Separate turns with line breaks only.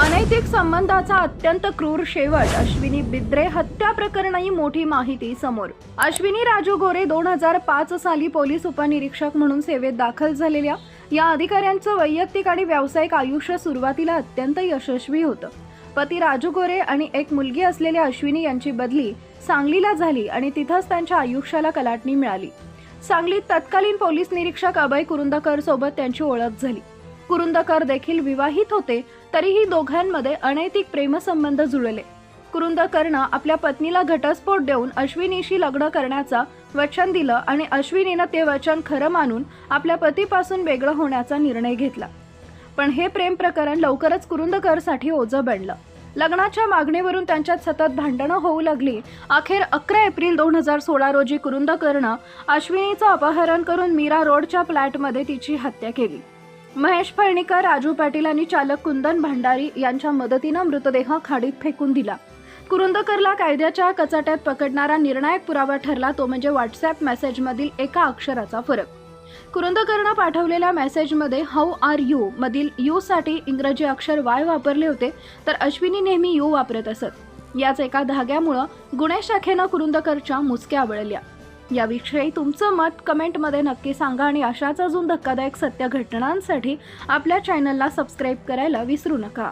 अनैतिक संबंधाचा अत्यंत क्रूर शेवट. अश्विनी बिद्रे हत्या प्रकरणी मोठी माहिती समोर. अश्विनी राजू गोरे दोन हजार पाच साली पोलीस उपनिरीक्षक म्हणून सेवेत दाखल झालेल्या. या अधिकाऱ्यांचं वैयक्तिक आणि व्यावसायिक आयुष्य सुरुवातीला अत्यंत यशस्वी होतं. पती राजू गोरे आणि एक मुलगी असलेल्या अश्विनी यांची बदली सांगलीला झाली आणि तिथंच त्यांच्या आयुष्याला कलाटणी मिळाली. सांगलीत तत्कालीन पोलीस निरीक्षक अभय कुरुंदकर सोबत त्यांची ओळख झाली. कुरुंदकर देखील विवाहित होते तरीही दोघांमध्ये अनैतिक प्रेमसंबंध जुळले. कुरुंदकरनं आपल्या पत्नीला घटस्फोट देऊन अश्विनीशी लग्न करण्याचं वचन दिलं आणि अश्विनीनं ते वचन खरं मानून आपल्या पतीपासून वेगळं होण्याचा निर्णय घेतला. पण हे प्रेम प्रकरण लवकरच कुरुंदकरसाठी ओझं बनलं. लग्नाच्या मागणीवरून त्यांच्यात सतत भांडणं होऊ लागली. अखेर अकरा एप्रिल दोन हजार सोळा रोजी कुरुंदकरनं अश्विनीचं अपहरण करून मीरा रोडच्या फ्लॅटमध्ये तिची हत्या केली. महेश फळणीकर राजू पाटील आणि चालक कुंदन भंडारी यांच्या मदतीनं मृतदेह खाडीत फेकून दिला. कुरुंदकरला कायद्याच्या कचाट्यात पकडणारा निर्णायक पुरावा ठरला तो म्हणजे व्हॉट्सअप मेसेजमधील एका अक्षराचा फरक. कुरुंदकरनं पाठवलेल्या मेसेजमध्ये हाऊ आर यू मधील यू साठी इंग्रजी अक्षर वाय वापरले होते तर अश्विनी नेहमी यू वापरत असत. याच एका धाग्यामुळं गुन्हे शाखेनं कुरुंदकरच्या मुसक्या वळल्या याविषयी तुमचं मत कमेंटमध्ये नक्की सांगा आणि अशाच अजून धक्कादायक सत्य घटनांसाठी आपल्या चॅनलला सबस्क्राईब करायला विसरू नका.